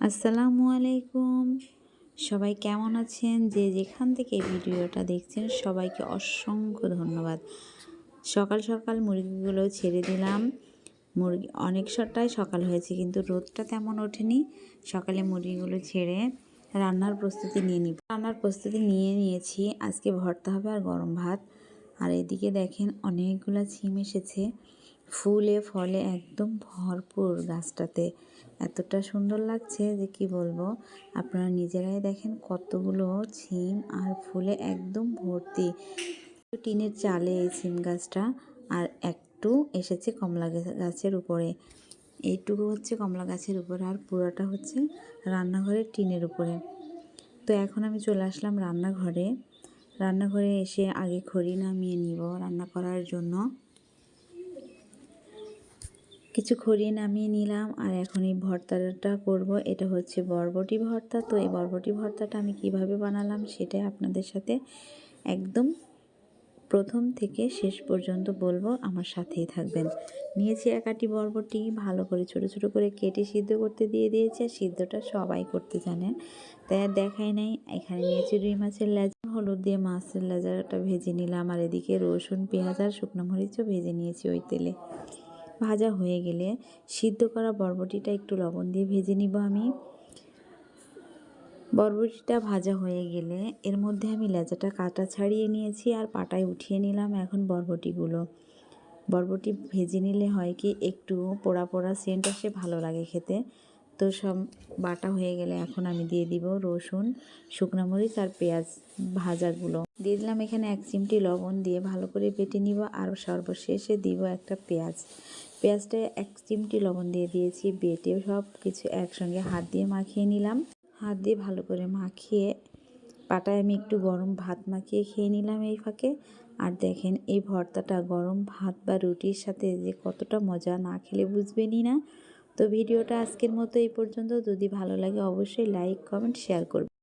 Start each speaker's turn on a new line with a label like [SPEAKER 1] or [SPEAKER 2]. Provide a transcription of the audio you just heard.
[SPEAKER 1] আসসালামু আলাইকুম। সবাই কেমন আছেন? যে যেখান থেকে ভিডিওটা দেখছেন, সবাইকে অসংখ্য ধন্যবাদ। সকাল সকাল মুরগিগুলো ছেড়ে দিলাম। মুরগি অনেক সটাই সকাল হয়েছে, কিন্তু রোদটা তেমন ওঠেনি। সকালে মুরগিগুলো ছেড়ে রান্নার প্রস্তুতি নিয়ে নিব। রান্নার প্রস্তুতি নিয়ে নিয়েছি। আজকে ভর্তা হবে আর গরম ভাত। আর এদিকে দেখেন অনেকগুলো ছিম এসেছে। ফুলে ফলে একদম ভরপুর গাছটাতে। এতটা সুন্দর লাগছে যে কি বলব? আপনারা নিজেরাই দেখেন কতগুলো ছিম আর ফুলে একদম ভর্তি। টিনের চালে এই সিম গাছটা আর একটু এসেছে কমলা গাছের উপরে। এইটুকু হচ্ছে কমলা গাছের উপরে আর পুরোটা হচ্ছে রান্নাঘরের টিনের উপরে। তো এখন আমি চলে আসলাম রান্নাঘরে। রান্নাঘরে এসে আগে খড়ি নামিয়ে নিব রান্না করার জন্য। কিছু খড়ি নামিয়ে নিলাম। আর এখন এই ভর্তাটা করব। এটা হচ্ছে বরবটি ভর্তা। তো এই বরবটি ভর্তাটা আমি কীভাবে বানালাম সেটাই আপনাদের সাথে একদম প্রথম থেকে শেষ পর্যন্ত বলব। আমার সাথেই থাকবেন। নিয়েছি একাটি বরবটি। ভালো করে ছোট ছোট করে কেটে সিদ্ধ করতে দিয়ে দিয়েছি। আর সিদ্ধটা সবাই করতে জানেন তাই আর দেখাই নাই। এখানে নিয়েছি রুই মাছের লেজা। হলুদ দিয়ে মাছের লেজাটা ভেজে নিলাম। আর এদিকে রসুন, পেঁয়াজ আর শুকনো মরিচও ভেজে নিয়েছি ওই তেলে। ভাজা হয়ে গেলে সিদ্ধ করা বরবটিটা একটু লবণ দিয়ে ভেজে নিব আমি। বরবটিটা ভাজা হয়ে গেলে এর মধ্যে আমি লেজাটা কাটা ছাড়িয়ে নিয়েছি আর পাটায় উঠিয়ে নিলাম এখন বরবটিগুলো। বরবটি ভেজে নিলে হয় কি একটু পোড়া পোড়া সেন্ট আসে, ভালো লাগে খেতে। তো সব বাটা হয়ে গেলে এখন আমি দিয়ে দিব রসুন, শুকনো মরিচ আর পেঁয়াজ ভাজাগুলো। দিয়ে দিলাম এখানে এক চিমটি লবণ দিয়ে ভালো করে বেটে নিব আর সর্বশেষে দিব একটা পেঁয়াজ। পেঁয়াজটা এক চিমটি লবণ দিয়ে দিয়েছি, বেটে সব কিছু একসঙ্গে হাত দিয়ে মাখিয়ে নিলাম। হাত দিয়ে ভালো করে মাখিয়ে পাটায় আমি একটু গরম ভাত মাখিয়ে খেয়ে নিলাম এই ফাঁকে। আর দেখেন এই ভর্তাটা গরম ভাত বা রুটির সাথে যে কতটা মজা না খেলে বুঝবেনই না। তো ভিডিওটা আজকের মতো এই পর্যন্ত। যদি ভালো লাগে অবশ্যই লাইক কমেন্ট শেয়ার করবেন